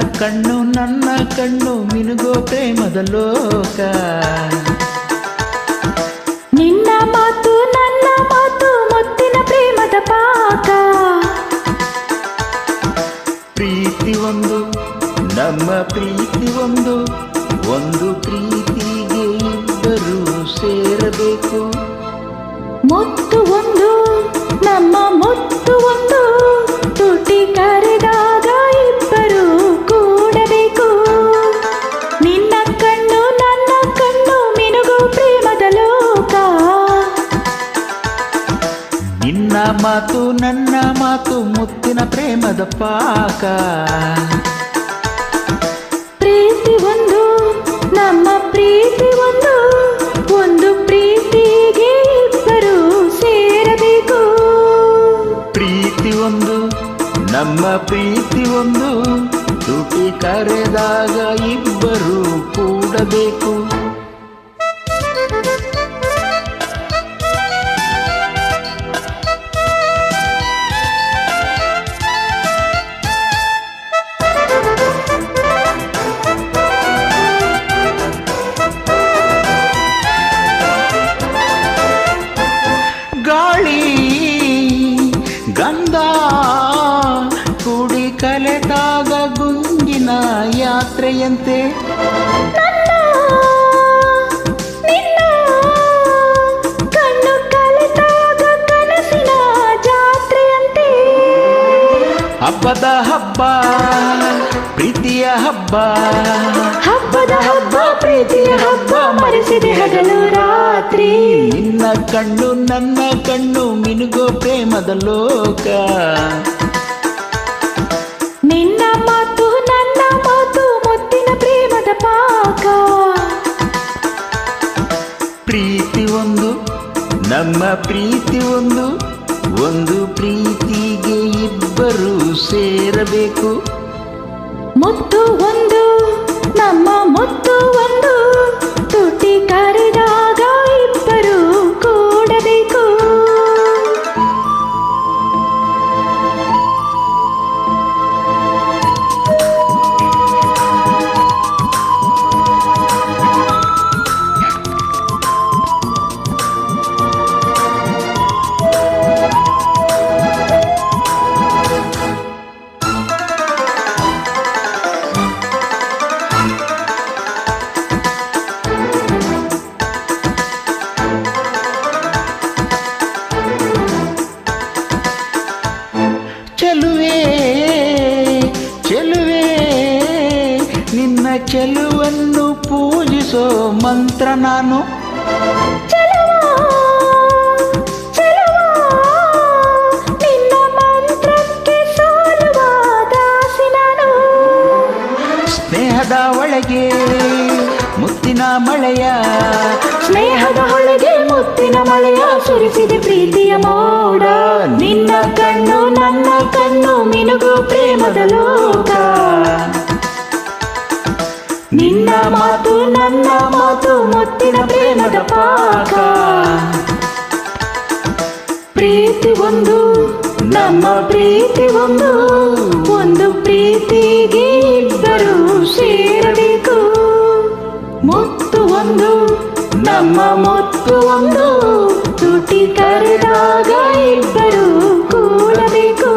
ಕಣ್ಣು ನನ್ನ ಕಣ್ಣು ಮಿನುಗೋ ಪ್ರೇಮದ ಲೋಕ ನಿನ್ನ ಮಾತು ನನ್ನ ಮಾತು ಮುತ್ತಿನ ಪ್ರೇಮದ ಪಾಕ. ಪ್ರೀತಿ ಒಂದು ನಮ್ಮ ಪ್ರೀತಿ ಒಂದು ಒಂದು ಪ್ರೀತಿಗೆ ಇಬ್ಬರು ಸೇರಬೇಕು. ಮುತ್ತು ಒಂದು ನಮ್ಮ ಮುತ್ತು ಒಂದು. ನಿನ್ನ ಮಾತು ನನ್ನ ಮಾತು ಮುತ್ತಿನ ಪ್ರೇಮದ ಪಾಕ. ಪ್ರೀತಿ ಒಂದು ನಮ್ಮ ಪ್ರೀತಿ ಒಂದು. ಒಂದು ಪ್ರೀತಿಗೆ ಇಬ್ಬರು ಸೇರಬೇಕು. ಪ್ರೀತಿ ಒಂದು ನಮ್ಮ ಪ್ರೀತಿ ಒಂದು. ತುಟಿ ಕರೆದಾಗ ಇಬ್ಬರು ಕೂಡಬೇಕು. ಯಾತ್ರೆಯಂತೆ. ನನ್ನ ಜಾತ್ರೆಯಂತೆ. ಹಬ್ಬದ ಹಬ್ಬ ಪ್ರೀತಿಯ ಹಬ್ಬ. ಹಬ್ಬದ ಹಬ್ಬ ಪ್ರೀತಿಯ ಹಬ್ಬ ಮರೆಸಿದೆ ಹಗಲು ರಾತ್ರಿ. ನಿನ್ನ ಕಣ್ಣು ನನ್ನ ಕಣ್ಣು ಮಿನುಗೋ ಪ್ರೇಮದ ಲೋಕ. ನಮ್ಮ ಪ್ರೀತಿ ಒಂದು ಒಂದು ಪ್ರೀತಿಗೆ ಇಬ್ಬರು ಸೇರಬೇಕು. ಮುತ್ತು ಒಂದು ನಮ್ಮ ಮುತ್ತು ಚೆಲುವನ್ನು ಪೂಜಿಸೋ ಮಂತ್ರ ನಾನು. ಸ್ನೇಹದ ಒಳಗೆ ಮುತ್ತಿನ ಮಳೆಯ. ಸ್ನೇಹದ ಒಳಗೆ ಮುತ್ತಿನ ಮಳೆಯ ಸುರಿಸಿದೆ ಪ್ರೀತಿಯ ಮೋಡ. ನನ್ನ ನಮ್ಮ ಪ್ರೀತಿ ಒಂದು ಒಂದು ಪ್ರೀತಿಗೆ ಇಬ್ಬರು ಸೇರಬೇಕು. ಮುತ್ತು ಒಂದು, ನಮ್ಮ ಮುತ್ತು ಒಂದು, ತುಟಿ ಕರೆದಾಗ ಇಬ್ಬರು ಕೂಡಬೇಕು.